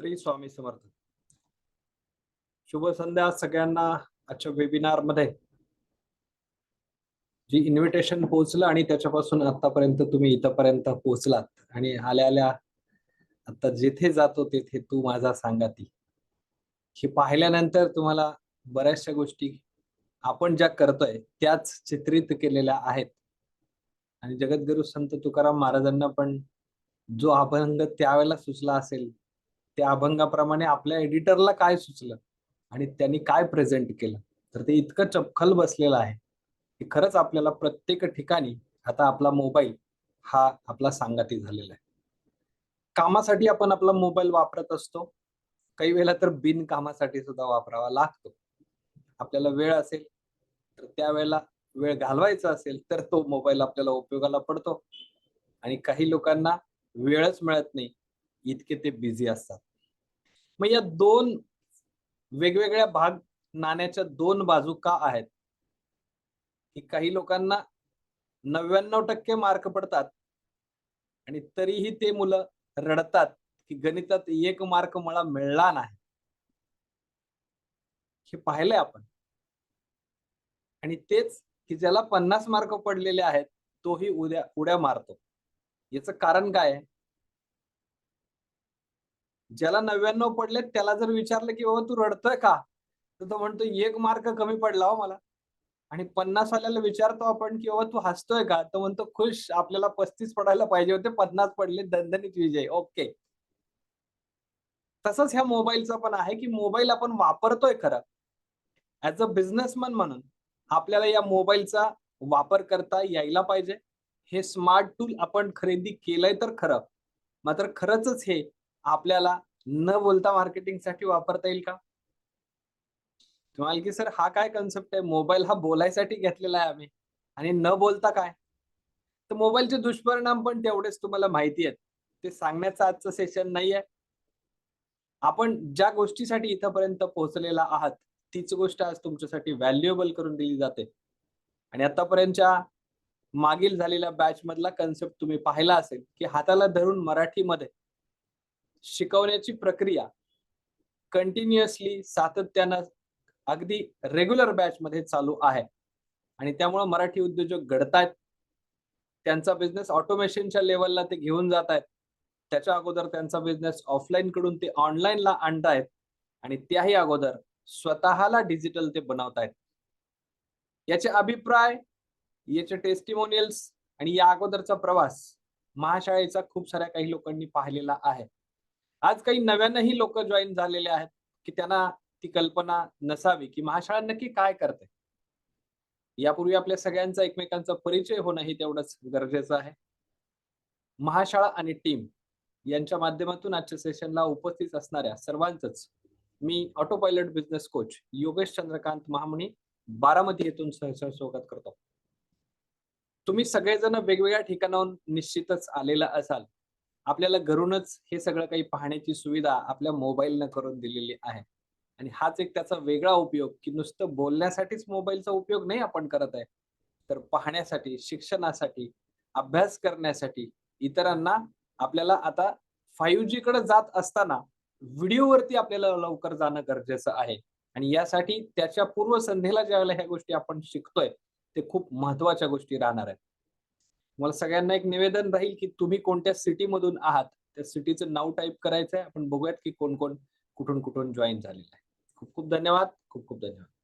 श्री स्वामी समर्थ. शुभ संध्या सगळ्यांना आजच्या वेबिनारमध्ये. जी इन्व्हिटेशन पोहोचलं आणि त्याच्यापासून आतापर्यंत तुम्ही इथपर्यंत पोहोचलात. आणि आल्या आल्या आता जिथे जातो तिथे तू माझा सांगाती हे पाहिल्यानंतर तुम्हाला बऱ्याचशा गोष्टी आपण ज्या करतोय त्याच चित्रित केलेल्या आहेत. आणि जगद्गुरु संत तुकाराम महाराजांना पण जो अभंग त्यावेळेला सुचला असेल त्या अभंगाप्रमाणे आपल्या एडिटरला काय सुचलं आणि त्यांनी काय प्रेझेंट केलं? तर ते इतकं चपखल बसलेलं आहे की खरंच आपल्याला प्रत्येक ठिकाणी आता आपला मोबाईल हा आपला सांगाती झालेला आहे. कामासाठी आपण आपला मोबाईल वापरत असतो. काही वेळेला तर बिनकामासाठी सुद्धा वापरावा लागतो. आपल्याला वेळ असेल तर त्यावेळेला वेळ घालवायचा असेल तर तो मोबाईल आपल्याला उपयोगाला पडतो. आणि काही लोकांना वेळच मिळत नाही. इतके ते बिझी असतात. मग या दोन वेगवेगळ्या भाग नाण्याच्या दोन बाजू का आहेत? की काही लोकांना नव्याण्णव टक्के मार्क पडतात आणि तरीही ते मुलं रडतात की गणितात एक मार्क मला मिळला नाही. हे पाहिलंय आपण. आणि तेच की ज्याला पन्नास मार्क पडलेले आहेत तोही उद्या उड्या मारतो. याच कारण काय आहे? ज्याला नव्याण्णव पडले त्याला जर विचारलं की बाबा तू रडतोय का? तर तो म्हणतो एक मार्क कमी पडला हो मला. आणि पन्नास वाल्याला विचारतो आपण की बाबा तू हसतोय का? तो म्हणतो खुश आपल्याला पस्तीस पडायला पाहिजे होते पन्नास पडले दणदणीत विजय. ओके. तसंच ह्या मोबाईलचा पण आहे की मोबाईल आपण वापरतोय खरं. ऍज अ बिझनेसमन म्हणून आपल्याला या मोबाईलचा वापर करता यायला पाहिजे. हे स्मार्ट टूल आपण खरेदी केलंय तर खरं. मात्र खरंच हे आपल्याला न बोलता मार्केटिंगसाठी वापरता येईल का? तुम्हाला की सर हा काय कन्सेप्ट आहे? मोबाईल हा बोलायसाठी घेतलेला आहे आम्ही. आणि न बोलता काय? तर मोबाईलचे दुष्परिणाम पण तेवढेच तुम्हाला माहिती आहेत. ते सांगण्याचं आजचं सेशन नाही आहे आपण ज्या गोष्टीसाठी इथपर्यंत पोहोचलेला आहात तीच गोष्ट आज तुमच्यासाठी व्हॅल्युएबल करून दिली जाते. आणि आतापर्यंतच्या मागील झालेल्या बॅच मधला कन्सेप्ट तुम्ही पाहिला असेल की हाताला धरून मराठीमध्ये शिकवण्याची प्रक्रिया कंटिन्युअसली सातत्यानं अगदी रेग्युलर बॅच मध्ये चालू आहे. आणि त्यामुळे मराठी उद्योजक घडतायत. त्यांचा बिझनेस ऑटोमेशनच्या लेवलला ते घेऊन जात आहेत त्याच्या अगोदर त्यांचा बिझनेस ऑफलाईन कडून ते ऑनलाईनला आणतायत. आणि त्याही अगोदर स्वतःला डिजिटल ते बनवतायत. याचे अभिप्राय याचे टेस्टिमोनियल्स आणि या अगोदरचा प्रवास महाशाळेचा खूप साऱ्या काही लोकांनी पाहिलेला आहे. आज काही नव्यानंही लोक जॉईन झालेले आहेत की त्यांना ती कल्पना नसावी की महाशाळा नक्की काय करते? यापूर्वी आपल्या सगळ्यांचा एकमेकांचा परिचय होणं हे तेवढंच गरजेचं आहे. महाशाळा आणि टीम यांच्या माध्यमातून आजच्या सेशनला उपस्थित असणाऱ्या सर्वांचंच मी auto pilot business coach Yogesh Chandrakant Mahamani Baramati येथून सहसा स्वागत करतो. तुम्ही सगळेजण वेगवेगळ्या ठिकाणाहून निश्चितच आलेला असाल. आपल्याला घरूनच हे सगळं काही पाहण्याची सुविधा आपल्या मोबाईलनं करून दिलेली आहे. आणि हाच एक त्याचा वेगळा उपयोग की नुसतं बोलण्यासाठीच मोबाईलचा उपयोग नाही आपण करत आहे. तर पाहण्यासाठी शिक्षणासाठी अभ्यास करण्यासाठी इतरांना आपल्याला आता फाईव्ह जी कडे जात असताना व्हिडिओवरती आपल्याला लवकर जाणं गरजेचं आहे. आणि यासाठी त्याच्या पूर्वसंध्येला ज्यावेळेला ह्या गोष्टी आपण शिकतोय ते खूप महत्त्वाच्या गोष्टी राहणार आहेत. मला सगळ्यांना एक निवेदन राहील की तुम्ही कोणत्या सिटी मधून आहात? त्या सिटीचं नाव टाईप करायचं आहे आपण बघूयात की कोण कोण कुठून कुठून जॉईन झालेलं आहे. खूप खूप धन्यवाद. खूप खूप धन्यवाद.